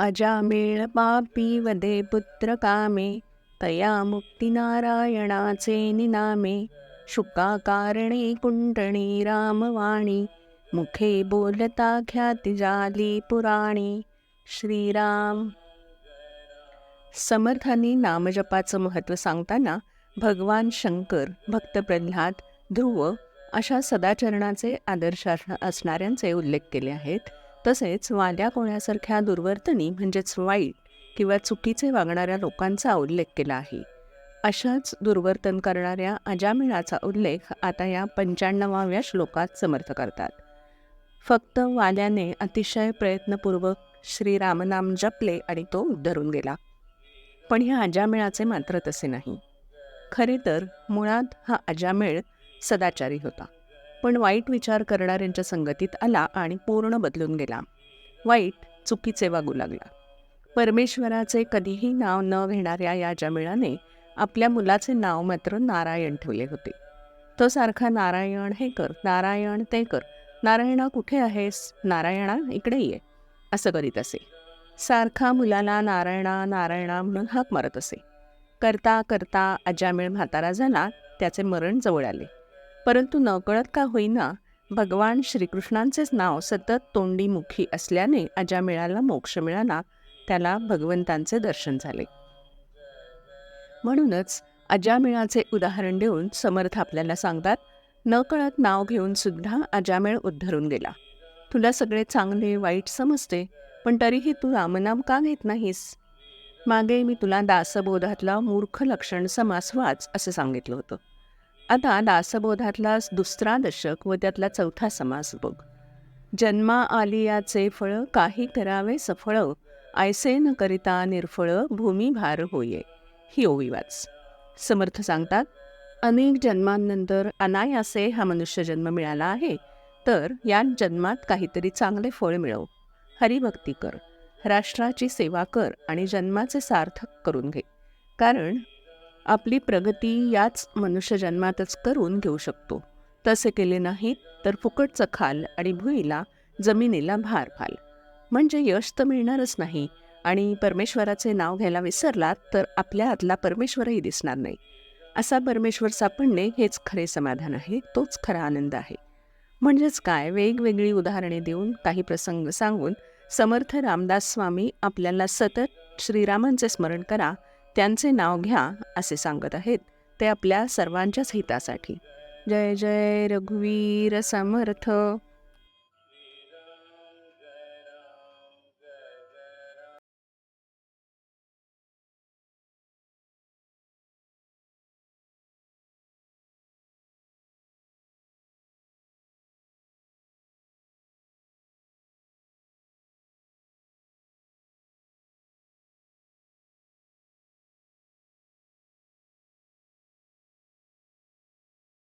अजामेळ पापी वदे पुत्र कामे तया मुक्तिनारायणाचे निनामे शुका कारणे कुंडणी रामवाणी मुखे बोलता ख्याती जाली पुराणी श्रीराम। समर्थांनी नामजपाचं महत्त्व सांगताना भगवान शंकर भक्त प्रल्हाद ध्रुव अशा सदाचरणाचे आदर्श असणाऱ्यांचे उल्लेख केले आहेत. तसेच वाल्या कोण्यासारख्या दुर्वर्तनी म्हणजेच वाईट किंवा चुकीचे वागणाऱ्या लोकांचा उल्लेख केला आहे. अशाच दुर्वर्तन करणाऱ्या अजामिळाचा उल्लेख आता या पंच्याण्णवाव्या श्लोकात समर्थ करतात. फक्त वाल्याने अतिशय प्रयत्नपूर्वक श्रीरामनाम जपले आणि तो उद्धरून गेला. पण ह्या अजामिळाचे मात्र तसे नाही. खरे तर मुळात हा अजामेळ सदाचारी होता. पण वाईट विचार करणाऱ्यांच्या संगतीत आला आणि पूर्ण बदलून गेला. वाईट चुकीचे वागू लागला. परमेश्वराचे कधीही नाव न घेणाऱ्या या जमिळाने आपल्या मुलाचे नाव मात्र नारायण ठेवले होते. तो सारखा नारायण हे कर नारायण ते कर नारायणा कुठे आहेस? नारायणा इकडे ये. असं करीत असे. सारखा मुलाला नारायणा नारायणा म्हणून हाक मारत असे. करता करता अजामिळ म्हातारा झाला त्याचे मरण जवळ आले. परंतु नकळत का होईना भगवान श्रीकृष्णांचेच नाव सतत तोंडीमुखी असल्याने अजामिळाला मोक्ष मिळाला त्याला भगवंतांचे दर्शन झाले. म्हणूनच अजामिळाचे उदाहरण देऊन समर्थ आपल्याला सांगतात नकळत नाव घेऊन सुद्धा अजामेळ उद्धरून गेला. तुला सगळे चांगले वाईट समजते पण तरीही तू रामनाम का घेत नाहीस? मागे मी तुला दासबोधातला मूर्ख लक्षण समास वाच असं सांगितलं होतं. आता दासबोधातला दुसरा दशक व त्यातला चौथा समास बघ. जन्मा आलियाचे फळ काही करावे सफळ आयसे न करिता निर्फळ भूमी भार होये. ही ओवी वाच. समर्थ सांगतात अनेक जन्मांनंतर अनायासे हा मनुष्य जन्म मिळाला आहे तर या जन्मात काहीतरी चांगले फळ मिळव. हरिभक्ती कर. राष्ट्राची सेवा कर आणि जन्माचे सार्थक करून घे. कारण आपली प्रगती याच मनुष्य जन्मातच करून घेऊ शकतो. तसे केले नाही तर फुकटचं खाल आणि भुईला जमिनीला भार फाल. म्हणजे यश तर मिळणारच नाही आणि परमेश्वराचे नाव घ्यायला विसरलात तर आपल्या आतला परमेश्वरही दिसणार नाही. असा परमेश्वर सापडणे हेच खरे समाधान आहे तोच खरा आनंद आहे. म्हणजेच काय? वेगवेगळी उदाहरणे देऊन काही प्रसंग सांगून समर्थ रामदास स्वामी आपल्याला सतत श्रीरामांचे स्मरण करा त्यांचे नाव घ्या असे सांगत आहेत ते आपल्या सर्वांच्याच हितासाठी. जय जय रघुवीर समर्थ.